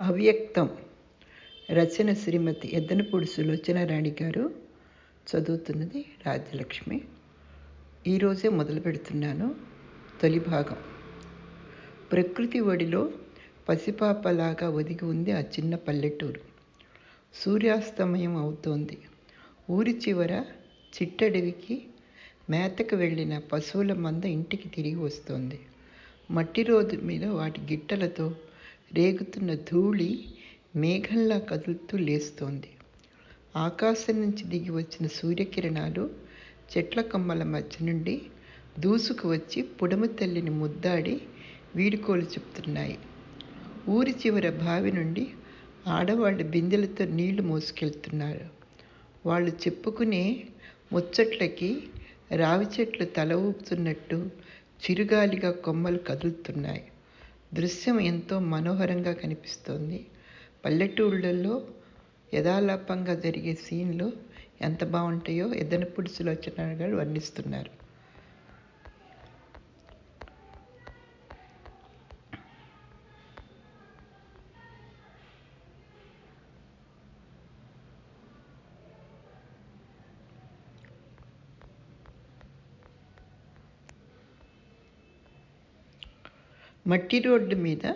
అవ్యక్తం. రచన శ్రీమతి ఎద్దనపూడి సులోచన రాణి గారు చదువుతున్నది రాజ్యలక్ష్మి. ఈరోజే మొదలు పెడుతున్నాను తొలి భాగం. ప్రకృతి ఒడిలో పసిపాపలాగా ఒదిగి ఉంది ఆ చిన్న పల్లెటూరు. సూర్యాస్తమయం అవుతోంది. ఊరి చివర చిట్టడవికి మేతకు వెళ్ళిన పశువుల మంద ఇంటికి తిరిగి వస్తోంది. మట్టి రోడ్డు మీద వాటి గిట్టలతో రేగుతున్న ధూళి మేఘంలా కదులుతూ లేస్తోంది. ఆకాశం నుంచి దిగి వచ్చిన సూర్యకిరణాలు చెట్ల కొమ్మల మధ్య నుండి దూసుకు వచ్చి పుడమ తల్లిని ముద్దాడి వీడుకోలు చెప్తున్నాయి. ఊరి చివర బావి నుండి ఆడవాళ్ళు బిందెలతో నీళ్ళు మోసుకెళ్తున్నారు. వాళ్ళు చెప్పుకునే ముచ్చట్లకి రావి చెట్లు తల ఊపుతున్నట్టు చిరుగాలిగా కొమ్మలు కదులుతున్నాయి. దృశ్యం ఎంతో మనోహరంగా కనిపిస్తోంది. పల్లెటూళ్ళల్లో యథాలాపంగా జరిగే సీన్లు ఎంత బాగుంటాయో ఎద్దనపూడి సులోచన గారు వర్ణిస్తున్నారు. మట్టి రోడ్డు మీద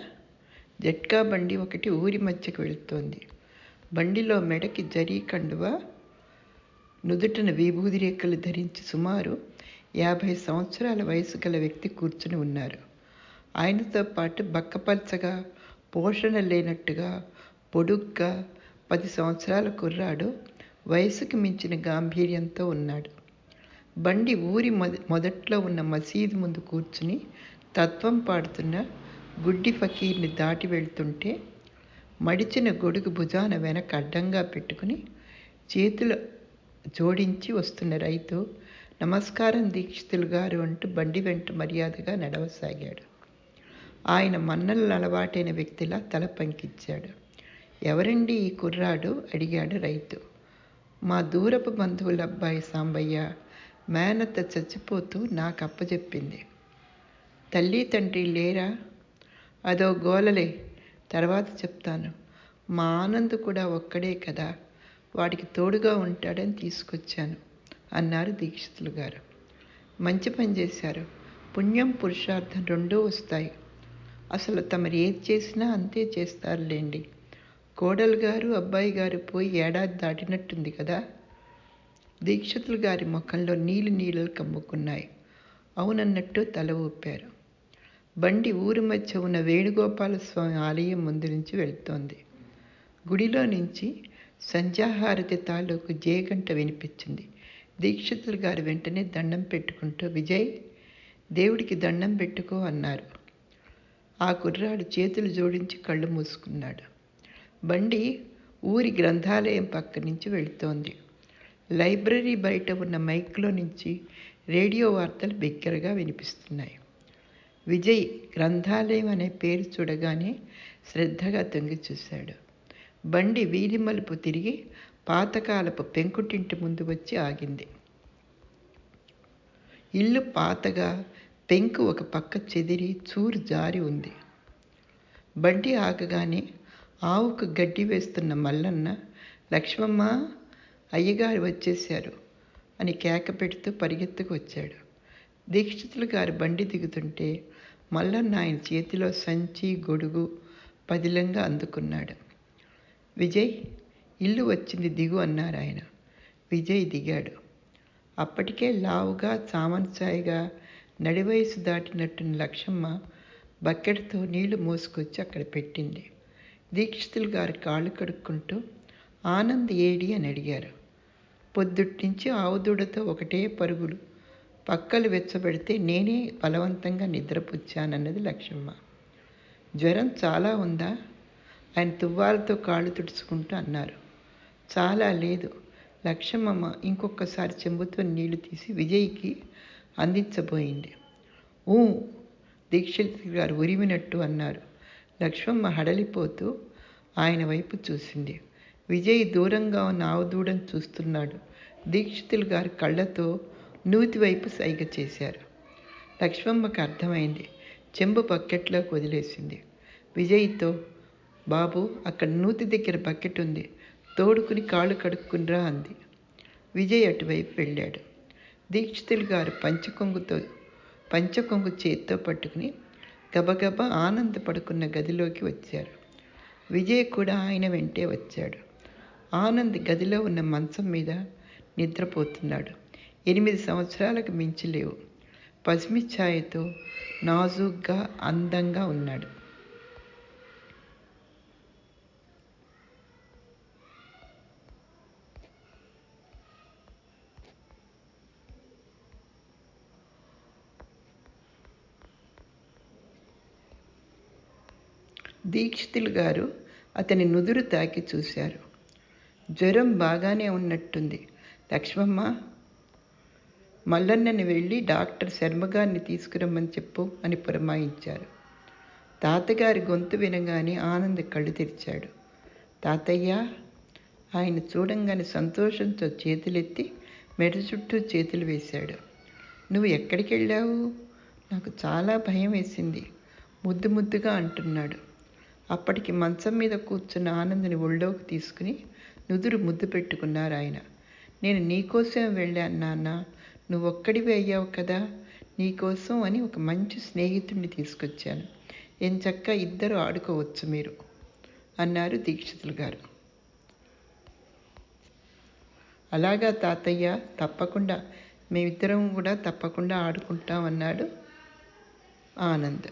జట్కా బండి ఒకటి ఊరి మధ్యకు వెళుతోంది. బండిలో మెడకి జరీ కండువ నుదుటన విభూది రేఖలు ధరించి సుమారు యాభై సంవత్సరాల వయసు గల వ్యక్తి కూర్చుని ఉన్నారు. ఆయనతో పాటు బక్కపల్చగా పోషణ లేనట్టుగా పొడుగ్గా పది సంవత్సరాల కుర్రాడు వయసుకు మించిన గాంభీర్యంతో ఉన్నాడు. బండి ఊరి మొదట్లో ఉన్న మసీదు ముందు కూర్చుని తత్వం పాడుతున్న గుడ్డి ఫకీర్ని దాటి వెళ్తుంటే మడిచిన గొడుగు భుజాన వెనక అడ్డంగా పెట్టుకుని చేతులు జోడించి వస్తున్న రైతు నమస్కారం దీక్షితులు గారు అంటూ బండి వెంట మర్యాదగా నడవసాగాడు. ఆయన మన్నలు అలవాటైన వ్యక్తిలా తల పంకిచ్చాడు. ఎవరండి ఈ కుర్రాడు? అడిగాడు రైతు. మా దూరపు బంధువుల అబ్బాయి సాంబయ్య. మేనత్త చచ్చిపోతూ నాకు అప్పచెప్పింది తల్లి తండ్రి లేరా? అదో గోలలే. తర్వాత చెప్తాను. మా ఆనంద్ కూడా ఒక్కడే కదా. వాడికి తోడుగా ఉంటాడని తీసుకొచ్చాను అన్నారు దీక్షితులు గారు. మంచి పని చేశారు. పుణ్యం పురుషార్థం రెండూ వస్తాయి. అసలు తమరు ఏది చేసినా అంతే చేస్తారులేండి. కోడలు గారు అబ్బాయి గారు పోయి ఏడాది దాటినట్టుంది కదా. దీక్షితులు గారి ముఖంలో నీళ్ళు నీళ్ళు కమ్ముకున్నాయి. అవునన్నట్టు తల ఊపారు. బండి ఊరి మధ్య ఉన్న వేణుగోపాల స్వామి ఆలయం ముందు నుంచి వెళ్తోంది. గుడిలో నుంచి సంధ్యాహారతి తాలూకు జయగంట వినిపించింది. దీక్షితులు గారు వెంటనే దండం పెట్టుకుంటూ విజయ్ దేవుడికి దండం పెట్టుకో అన్నారు. ఆ కుర్రాడు చేతులు జోడించి కళ్ళు మూసుకున్నాడు. బండి ఊరి గ్రంథాలయం పక్క నుంచి వెళుతోంది. లైబ్రరీ బయట ఉన్న మైక్లో నుంచి రేడియో వార్తలు బిగ్గరగా వినిపిస్తున్నాయి. విజయ్ గ్రంథాలయం అనే పేరు చూడగానే శ్రద్ధగా తొంగి చూశాడు. బండి వీధి మలుపు తిరిగి పాతకాలపు పెంకుటింటి ముందు వచ్చి ఆగింది. ఇల్లు పాతగా పెంకు ఒక పక్క చెదిరి చూరు జారి ఉంది. బండి ఆగగానే ఆవుకు గడ్డి వేస్తున్న మల్లన్న లక్ష్మమ్మ అయ్యగారు వచ్చేశారు అని కేక పెడుతూ పరిగెత్తుకు వచ్చాడు. దీక్షితులు గారు బండి దిగుతుంటే మల్లన్న ఆయన చేతిలో సంచి గొడుగు పదిలంగా అందుకున్నాడు. విజయ్ ఇల్లు వచ్చింది దిగు అన్నారు ఆయన. విజయ్ దిగాడు. అప్పటికే లావుగా చామన్చాయిగా నడివయసు దాటినట్టున్న లక్ష్మమ్మ బకెట్తో నీళ్ళు మోసుకొచ్చి అక్కడ పెట్టింది. దీక్షితులు గారు కాళ్ళు కడుక్కుంటూ ఆనంద్ ఏడి అని అడిగారు. పొద్దుట్నుంచి ఆవుదూడతో ఒకటే పరుగులు. పక్కలు వెచ్చబెడితే నేనే బలవంతంగా నిద్రపుచ్చానన్నది లక్ష్మమ్మ జ్వరం చాలా ఉందా? ఆయన తువ్వాలతో కాళ్ళు తుడుచుకుంటూ అన్నారు. చాలా లేదు. లక్ష్మమ్మ ఇంకొకసారి చెంబుతో నీళ్ళు తీసి విజయ్కి అందించబోయింది. ఊ దీక్షిత్ గారు ఉరిమినట్టు అన్నారు. లక్ష్మమ్మ హడలిపోతూ ఆయన వైపు చూసింది. విజయ్ దూరంగా ఉన్న ఆవుదూడని చూస్తున్నాడు. దీక్షితులు గారు కళ్ళతో నూతి వైపు సైగ చేశారు. లక్ష్మమ్మకు అర్థమైంది. చెంబు బకెట్లోకి వదిలేసింది. విజయ్తో బాబు అక్కడ నూతి దగ్గర బకెట్ ఉంది. తోడుకుని కాళ్ళు కడుక్కునిరా అంది. విజయ్ అటువైపు వెళ్ళాడు. దీక్షితులు గారు పంచకొంగుతో పంచకొంగు చేత్తో పట్టుకుని గబగబా ఆనందపడుకున్న గదిలోకి వచ్చారు. విజయ్ కూడా ఆయన వెంటే వచ్చాడు. ఆనంద్ గదిలో ఉన్న మంచం మీద నిద్రపోతున్నాడు. ఎనిమిది సంవత్సరాలకు మించి లేవు. పసిమి ఛాయతో నాజూగ్గా అందంగా ఉన్నాడు. దీక్షితులు గారు అతని నుదురు తాకి చూశారు. జ్వరం బాగానే ఉన్నట్టుంది. లక్ష్మమ్మ మల్లన్నని వెళ్ళి డాక్టర్ శర్మగారిని తీసుకురమ్మని చెప్పు అని పురమాయించారు. తాతగారి గొంతు వినగానే ఆనంద్ కళ్ళు తెరిచాడు. తాతయ్య! ఆయన చూడంగానే సంతోషంతో చేతులెత్తి మెడ చుట్టూ చేతులు వేశాడు. నువ్వు ఎక్కడికి వెళ్ళావు? నాకు చాలా భయం వేసింది ముద్దు ముద్దుగా అంటున్నాడు. అప్పటికి మంచం మీద కూర్చున్న ఆనందని ఒళ్ళోకి తీసుకుని నుదురు ముద్దు పెట్టుకున్నారు ఆయన. నేను నీకోసం వెళ్ళాను నాన్న నువ్వు ఒక్కడివి అయ్యావు కదా నీకోసం అని ఒక మంచి స్నేహితుడిని తీసుకొచ్చాను. ఎంచక్క ఇద్దరు ఆడుకోవచ్చు మీరు అన్నారు దీక్షితులు గారు. అలాగా తాతయ్య తప్పకుండా మేమిద్దరం కూడా తప్పకుండా ఆడుకుంటాం అన్నాడు ఆనంద్.